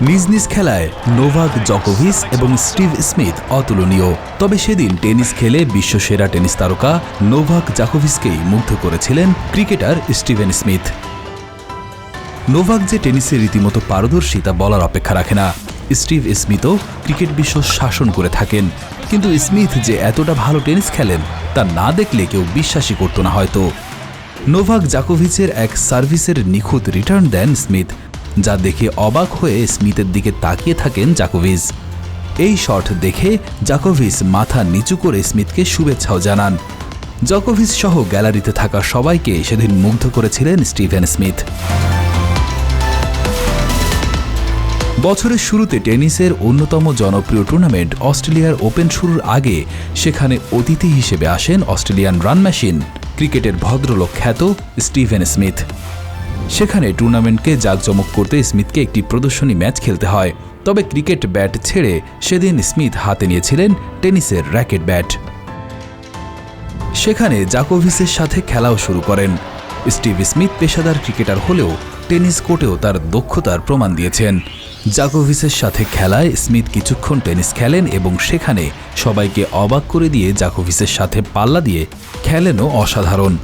নিজ নিজ খেলায় নোভাক জকোভিস এবং স্টিভ স্মিথ অতুলনীয়। তবে সেদিন টেনিস খেলে বিশ্বসেরা টেনিস তারকা নোভাক জাকোভিসকেই মুগ্ধ করেছিলেন ক্রিকেটার স্টিভেন স্মিথ। নোভাক যে টেনিসে রীতিমতো পারদর্শী তা বলার অপেক্ষা রাখে না। স্টিভ স্মিথও ক্রিকেট বিশ্ব শাসন করে থাকেন। কিন্তু স্মিথ যে এতটা ভালো টেনিস খেলেন, তা না দেখলে কেউ বিশ্বাসই করতো না হয়তো। নোভাক জাকোভিচের এক সার্ভিসের নিখুঁত রিটার্ন দেন স্মিথ। যা দেখে অবাক হয়ে স্মিথের দিকে তাকিয়ে থাকেন জাকোভিচ এই শট দেখে জাকোভিচ মাথা নিচু করে স্মিথকে শুভেচ্ছাও জানান। জকোভিচ সহ গ্যালারিতে থাকা সবাইকে সেদিন মুগ্ধ করেছিলেন স্টিভেন স্মিথ। বছরের শুরুতে টেনিসের অন্যতম জনপ্রিয় টুর্নামেন্ট অস্ট্রেলিয়ার ওপেন শুরুর আগে সেখানে অতিথি হিসেবে আসেন অস্ট্রেলিয়ান রান মেশিন। ক্রিকেটের ভদ্রলোক খ্যাত স্টিভেন স্মিথ। সেখানে টুর্নামেন্টকে জাঁকজমক করতে স্মিথকে একটি প্রদর্শনী ম্যাচ খেলতে হয়। তবে ক্রিকেট ব্যাট ছেড়ে সেদিন স্মিথ হাতে নিয়েছিলেন টেনিসের র্যাকেট ব্যাট। সেখানে জাকোভিসের সাথে খেলাও শুরু করেন। স্টিভ স্মিথ পেশাদার ক্রিকেটার হলেও টেনিস কোর্টেও তার দক্ষতার প্রমাণ দিয়েছেন। জাকোভিসের সাথে খেলায় স্মিথ কিছুক্ষণ টেনিস খেলেন এবং সেখানে সবাইকে অবাক করে দিয়ে জাকোভিসের সাথে পাল্লা দিয়ে খেলেনও অসাধারণ।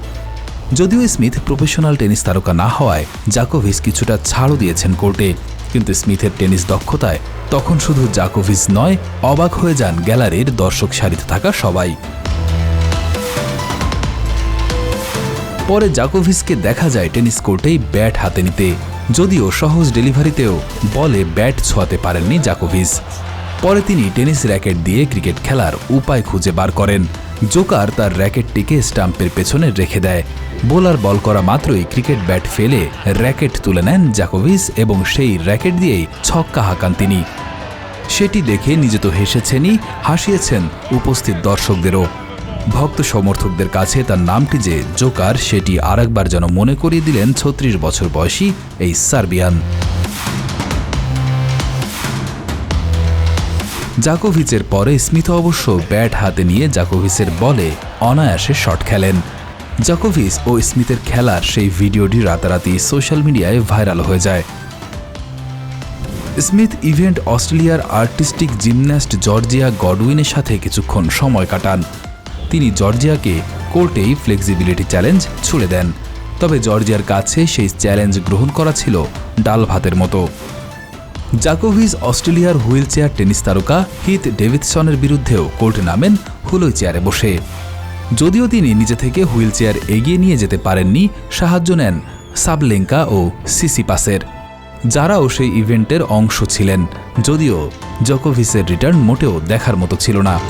যদিও স্মিথ প্রফেশনাল টেনিস তারকা না হওয়ায় জাকোভিস কিছুটা ছাড়ও দিয়েছেন কোর্টে। কিন্তু স্মিথের টেনিস দক্ষতায় তখন শুধু জাকোভিস নয়, অবাক হয়ে যান গ্যালারির দর্শক সারিতে থাকা সবাই। পরে জাকোভিসকে দেখা যায় টেনিস কোর্টেই ব্যাট হাতে নিতে। যদিও সহজ ডেলিভারিতেও বলে ব্যাট ছোঁয়াতে পারেননি জাকোভিস পরে তিনি টেনিস র্যাকেট দিয়ে ক্রিকেট খেলার উপায় খুঁজে বার করেন। জোকার তার র্যাকেটটিকে স্টাম্পের পেছনে রেখে দেয়। বোলার বল করা মাত্রই ক্রিকেট ব্যাট ফেলে র্যাকেট তুলে নেন জাকোভিস এবং সেই র্যাকেট দিয়েই ছক্কা হাঁকান তিনি। সেটি দেখে নিজে তো হেসেছেনই, হাসিয়েছেন উপস্থিত দর্শকদেরও। ভক্ত সমর্থকদের কাছে তার নামটি যে জোকার, সেটি আরেকবার যেন মনে করিয়ে দিলেন ছত্রিশ বছর বয়সী এই সার্বিয়ান। জাকোভিচের পরে স্মিথ অবশ্য ব্যাট হাতে নিয়ে জাকোভিচের বলে অনায়াসে শট খেলেন। জাকোভিচ ও স্মিথের খেলার সেই ভিডিওটি রাতারাতি সোশ্যাল মিডিয়ায় ভাইরাল হয়ে যায়। স্মিথ ইভেন্ট অস্ট্রেলিয়ার আর্টিস্টিক জিমন্যাস্ট জর্জিয়া গডউইনের সাথে কিছুক্ষণ সময় কাটান। তিনি জর্জিয়াকে কোর্টেই ফ্লেক্সিবিলিটি চ্যালেঞ্জ ছুড়ে দেন। তবে জর্জিয়ার কাছে সেই চ্যালেঞ্জ গ্রহণ করা ছিল ডাল ভাতের মতো। জাকোভিজ অস্ট্রেলিয়ার হুইল চেয়ার টেনিস তারকা হিথ ডেভিডসনের বিরুদ্ধেও কোর্টে নামেন হুলোই চেয়ারে বসে। যদিও তিনি নিজে থেকে হুইল চেয়ার এগিয়ে নিয়ে যেতে পারেননি, সাহায্য নেন সাবলেঙ্কা ও সিসিপাসের, যারাও সেই ইভেন্টের অংশ ছিলেন, যদিও জকোভিসের রিটার্ন মোটেও দেখার মতো ছিল না।